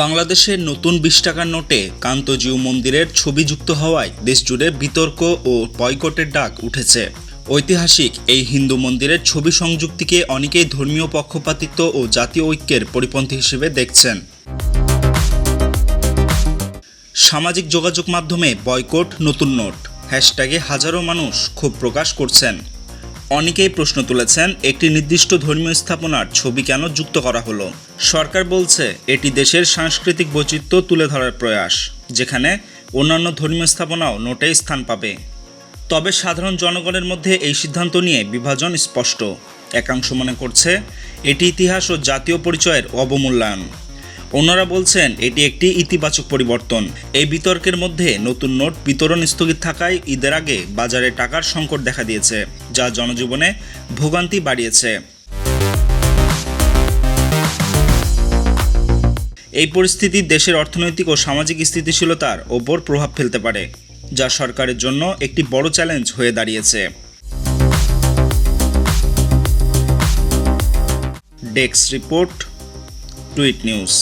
বাংলাদেশের নতুন বিশ টাকার নোটে কান্তজিউ মন্দিরের ছবি যুক্ত হওয়ায় দেশজুড়ে বিতর্ক ও বয়কটের ডাক উঠেছে। ঐতিহাসিক এই হিন্দু মন্দিরের ছবি সংযুক্তিকে অনেকেই ধর্মীয় পক্ষপাতিত্ব ও জাতীয় ঐক্যের পরিপন্থী হিসেবে দেখছেন। সামাজিক যোগাযোগ মাধ্যমে বয়কট নতুন নোট। হ্যাশট্যাগে হাজারো মানুষ ক্ষোভ প্রকাশ করছেন। অনেকেই প্রশ্ন তুলেছেন, একটি নির্দিষ্ট ধর্মীয় স্থাপনার ছবি কেন যুক্ত করা হলো? সরকার বলছে, এটি দেশের সাংস্কৃতিক বৈচিত্র্য তুলে ধরার প্রয়াস, যেখানে অন্যান্য ধর্মীয় স্থাপনাও নোটে স্থান পাবে। তবে সাধারণ জনগণের মধ্যে এই সিদ্ধান্ত নিয়ে বিভাজন স্পষ্ট। একাংশ মনে করছে, এটি ইতিহাস ও জাতীয় পরিচয়ের অবমূল্যায়ন। অন্যরা বলছেন এটি একটি ইতিবাচক পরিবর্তন। এই বিতর্কের মধ্যে নতুন নোট বিতরণ স্থগিত থাকায় ঈদের আগে বাজারে টাকার সংকট দেখা দিয়েছে, যা জনজীবনে ভোগান্তি বাড়িয়েছে। এই পরিস্থিতি দেশের অর্থনৈতিক ও সামাজিক স্থিতিশীলতার ওপর প্রভাব ফেলতে পারে, যা সরকারের জন্য একটি বড় চ্যালেঞ্জ হয়ে দাঁড়িয়েছে। Desk report, tweet news.